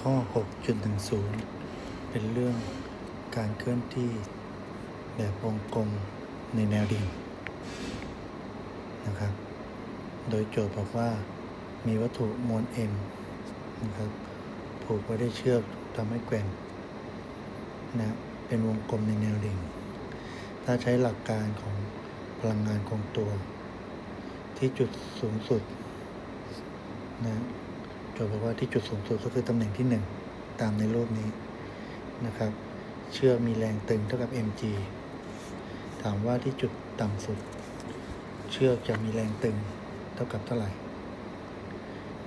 ข้อ 6.10 เป็นเรื่องการเคลื่อนที่แบบวงกลมในแนวดิ่งนะครับ โดยโจทย์บอกว่ามีวัตถุมวล m นะครับผูกไว้ด้วยเชือกทำให้แกว่งนะเป็นวงกลมในแนวดิ่ง ถ้าใช้หลักการของพลังงานคงตัว ที่จุดสูงสุดนะ จทย์บอกว่าที่จุดสูงสุดก็คือตำแหน่งที่หนึ่งตามในรูปนี้นะครับ เชือกมีแรงตึงเท่ากับ mg ถามว่าที่จุดต่ำสุด เชือกจะมีแรงตึงเท่ากับเท่าไหร่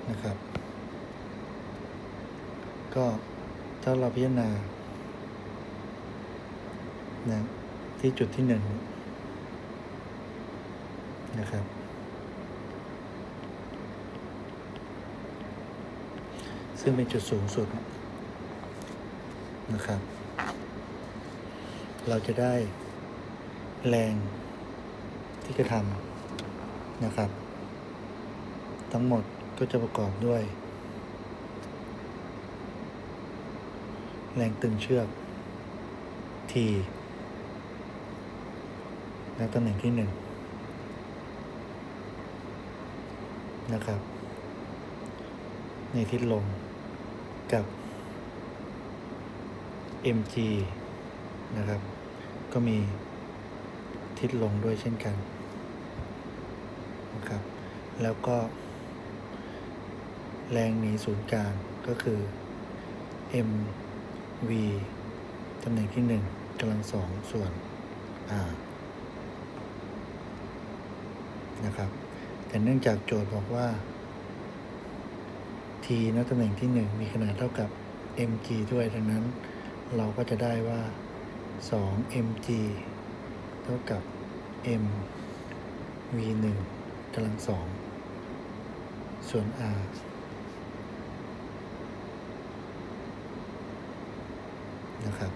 นะครับ ก็ถ้าเราพิจารณานะที่จุดที่หนึ่งนะครับ ซึ่งเป็นจุดสูงสุดนะครับ เราจะได้แรงที่กระทำนะครับ ทั้งหมดก็จะประกอบด้วย แรงตึงเชือก T และตำแหน่งที่หนึ่งนะครับ ในทิศลม กับ mg นะครับ ก็มีทิศลงด้วยเช่นกันนะครับ แล้วก็ แรงหนีศูนย์กลางก็คือ mv ตำแหน่งที่หนึ่งกำลังสองส่วน r นะครับ แต่เนื่องจากโจทย์บอกว่า ณตำแหน่งที่ 1 มีขนาดเท่ากับ mg ด้วย ดังนั้นเราก็จะได้ว่า 2 mg เท่ากับ m v 1 กำลังสองส่วน r นะครับ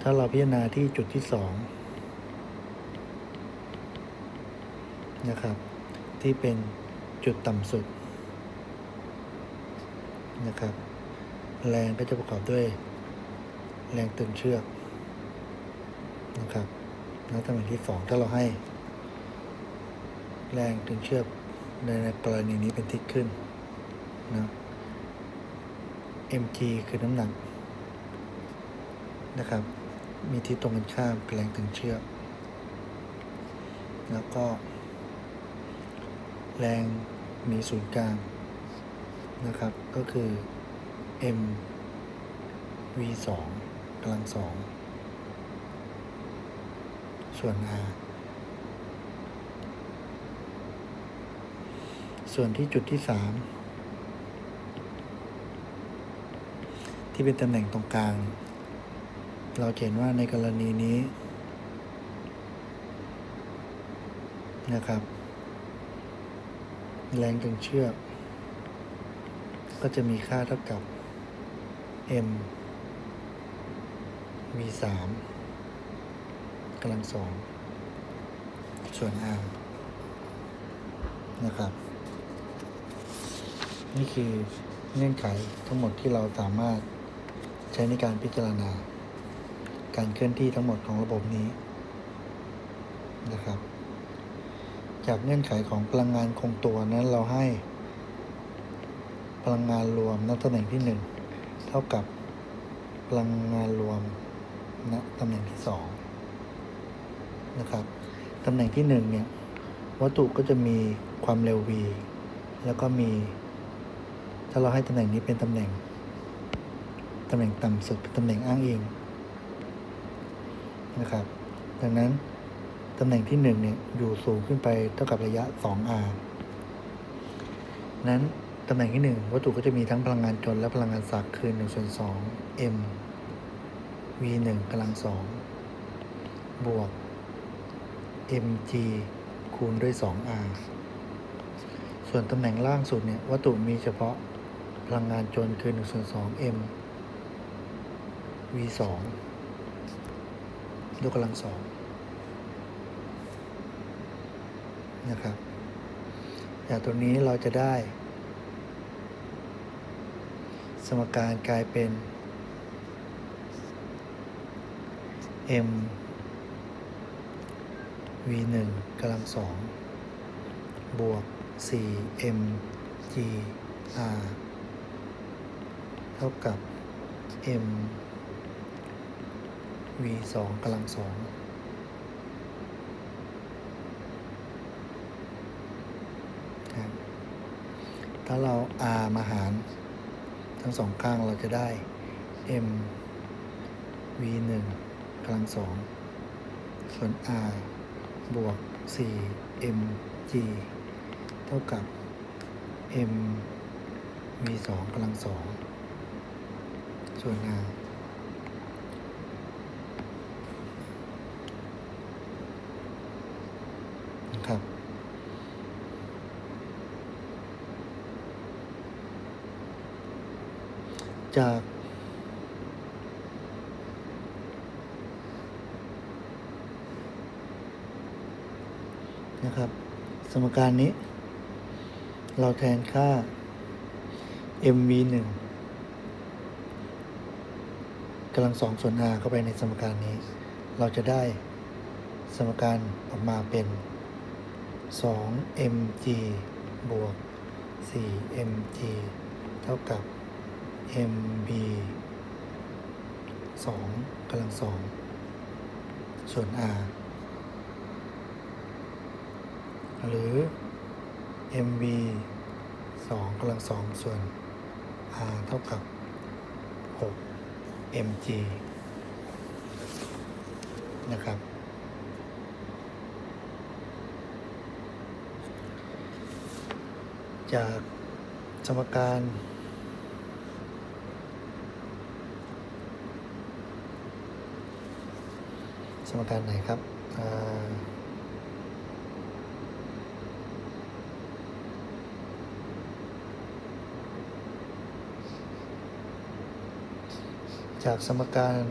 ถ้าเราพิจารณาที่จุดที่สองนะครับ ที่เป็นจุดต่ำสุดนะครับ แรงก็จะประกอบด้วย แรงตึงเชือกนะครับแล้วตำแหน่งที่สองถ้าเราให้ แรงตึงเชือกในกรณีนี้เป็นทิศขึ้นนะ mg คือน้ำหนักนะครับ มีทิศตรงกันข้ามแรงตึงเชือก แล้วก็ แรงมีศูนย์กลางนะครับ ก็คือ m v สองกำลังสองส่วน r ส่วนที่จุดที่สามที่เป็นตำแหน่งตรงกลาง เราเห็นว่าในกรณีนี้นะครับ แรงตึงเชือก ก็จะมีค่าเท่ากับ m v สามกำลังสองส่วน r นะครับ นี่คือเงื่อนไขทั้งหมดที่เราสามารถใช้ในการพิจารณา การเคลื่อนที่ทั้งหมดของระบบนี้นะครับ จากเงื่อนไขของพลังงานคงตัวนั้นเราให้ พลังงานรวมณตำแหน่งที่หนึ่งเท่ากับพลังงานรวมณตำแหน่งที่สองนะครับตำแหน่งที่หนึ่งเนี่ยวัตถุก็จะมีความเร็ว v แล้วก็มี ถ้าเราให้ตำแหน่งนี้เป็นตำแหน่งตำแหน่งต่ำสุดเป็นตำแหน่งอ้างอิงนะครับ ดังนั้นำแหน่งที่ 1 เนี่ย อยู่สูงขึ้นไปเท่ากับระยะ 2R นั้นตำแหน่งที่ 1 วัตถุก็จะมีทั้งพลังงานจลและพลังงานศักคือ1ส่วน2 m v 1กำลัง 2 บวก mg คูณด้วย 2r ส่วนตำแหน่งล่างสุดเนี่ย วัตถุมีเฉพาะพลังงานจลคือ1ส่วน2 m v 2ยกกำลัง2 นะครับแต่จากตรงนี้เราจะได้ สมการกลายเป็น m v 1กำลังสองบวก 4 m g r เท่ากับ m v 2กำลังสองครับ ถ้าเรา r มาหาร ทั้งสองข้างเราจะได้ m v 1กำลังสองส่วน r บวก 4 m g เท่ากับ m v 2กำลังสองส่วน r นะครับ จากนะครับ สมการนี้ เราแทนค่า mv 1กำลังสองส่วน r เข้าไปในสมการนี้ เราจะได้สมการออกมาเป็น2 mg บวก4 mg เท่ากับ mv 2กำลังสองส่วน r หรือ mv 2กำลังสองส่วน r เท่ากับ 6 mg นะครับ จากสมการ สมการไหนครับจากสมการ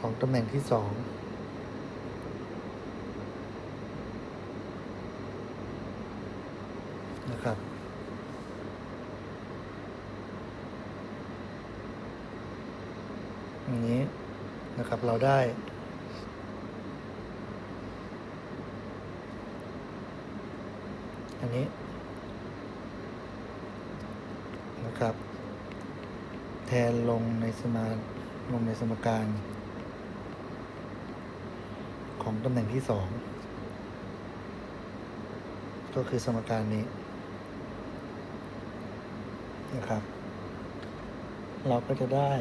ของตำแหน่งที่สองนะครับ อย่างนี้ นะครับ เราได้ อันนี้นะครับ แทนลงในสมาลงในสมการ ของตำแหน่งที่สองก็คือสมการนี้นะครับ เราก็จะได้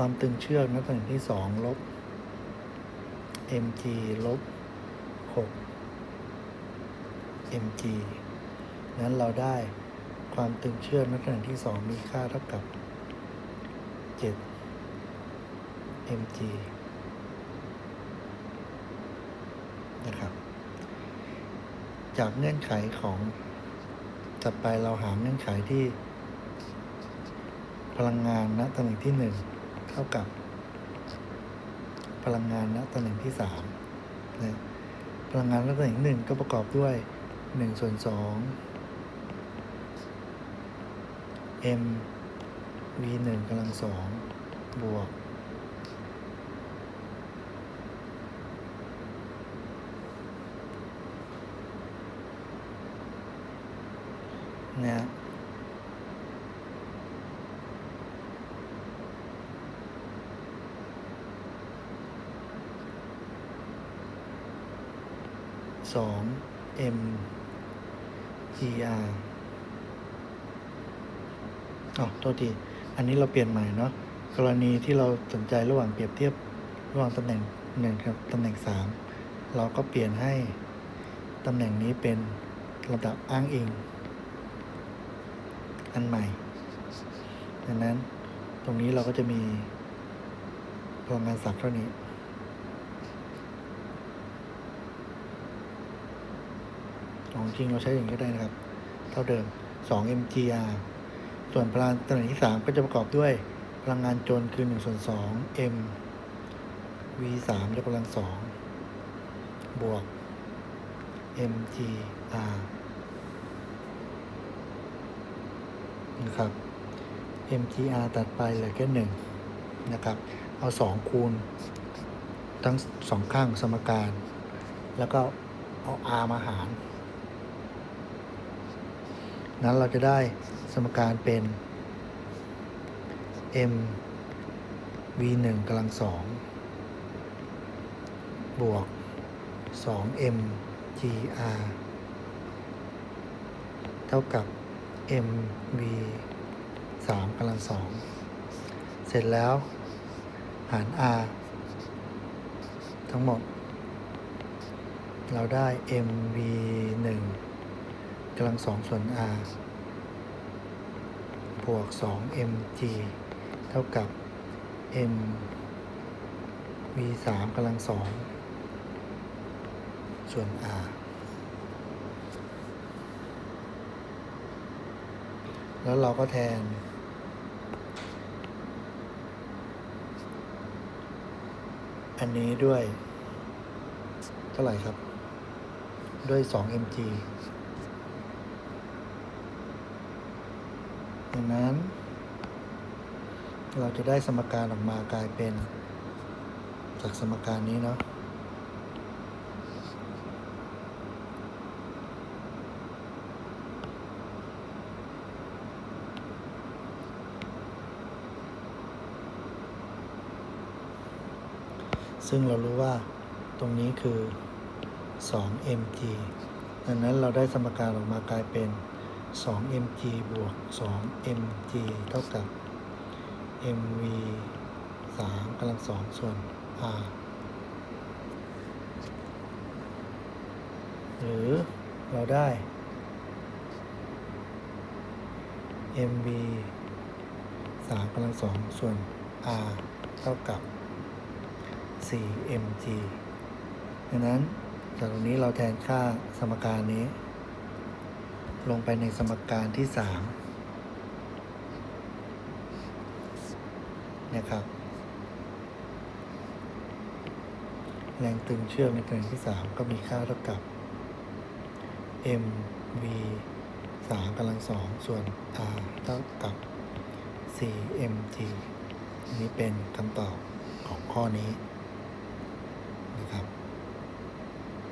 ความตึงเชือกนับตำแหน่งที่สองลบ mg ลบ6 mg นั้นเราได้ความตึงเชือกนับตำแหน่งที่สองมีค่าเท่ากับ 7 mg นะครับ จากเงื่อนไขของต่อไปเราหาเงื่อนไขที่พลังงานณตำแหน่งที่หนึ่ง ท่ากับ พลังงานณตำแหน่งที่สามนะพลังงานณตำแหน่งหนึ่งก็ประกอบด้วยหนึ่งส่วนสอง m v หนึ่งกำลังสองบวก นะ ฮะสอง m g r อ๋อโทษที อันนี้เราเปลี่ยนใหม่เนาะ กรณีที่เราสนใจระหว่างเปรียบเทียบระหว่างตำแหน่งหนึ่งกับตำแหน่งสามเราก็เปลี่ยนให้ตำแหน่งนี้เป็นระดับอ้างอิง อันใหม่ ดังนั้นตรงนี้เราก็จะมีพลังงานสักเท่านี้ ของจริงเราใช้อย่างนี้ได้นะครับ เท่าเดิม 2 mgr ส่วนพลังตำแหน่งที่ 3 ก็จะประกอบด้วยพลังงานจนคือ1ส่วน2 m v 3ยกกำลัง 2 บวก mgr นะครับ mgr ตัดไปเหลือแค่หนึ่งนะครับ เอาสองคูณ ทั้งสองข้างสมการ แล้วก็เอา r มาหาร นั้นเราจะได้สมการเป็น m v 1กำลังสองบวก 2m gr เท่ากับ m v 3กำลังสองเสร็จแล้ว หาร r ทั้งหมด เราได้ m v 1 กำลังสองส่วน r บวก 2 mg เท่ากับ m v 3กำลังสองส่วน r แล้วเราก็แทน อันนี้ด้วย เท่าไหร่ครับ ด้วย 2 mg ดังนั้น เราจะได้สมการออกมากลายเป็นจากสมการนี้เนาะซึ่งเรารู้ว่าตรงนี้คือ 2 mg ดังนั้นเราได้สมการออกมากลายเป็น 2 mg บวก2 mg เท่ากับ mv 3กำลังสองส่วน r หรือเราได้ mv 3กำลังสองส่วน r เท่ากับ 4 mg ดังนั้นจากตรงนี้เราแทนค่าสมการนี้ ลงไปในสมการที่3นะครับ แรงตึงเชือกในตำแหน่งที่3ก็มีค่าเท่ากับ m v 3กำลังสองส่วน r เท่ากับ4 mg นนี้เป็นคำตอบของข้อนี้นะครับ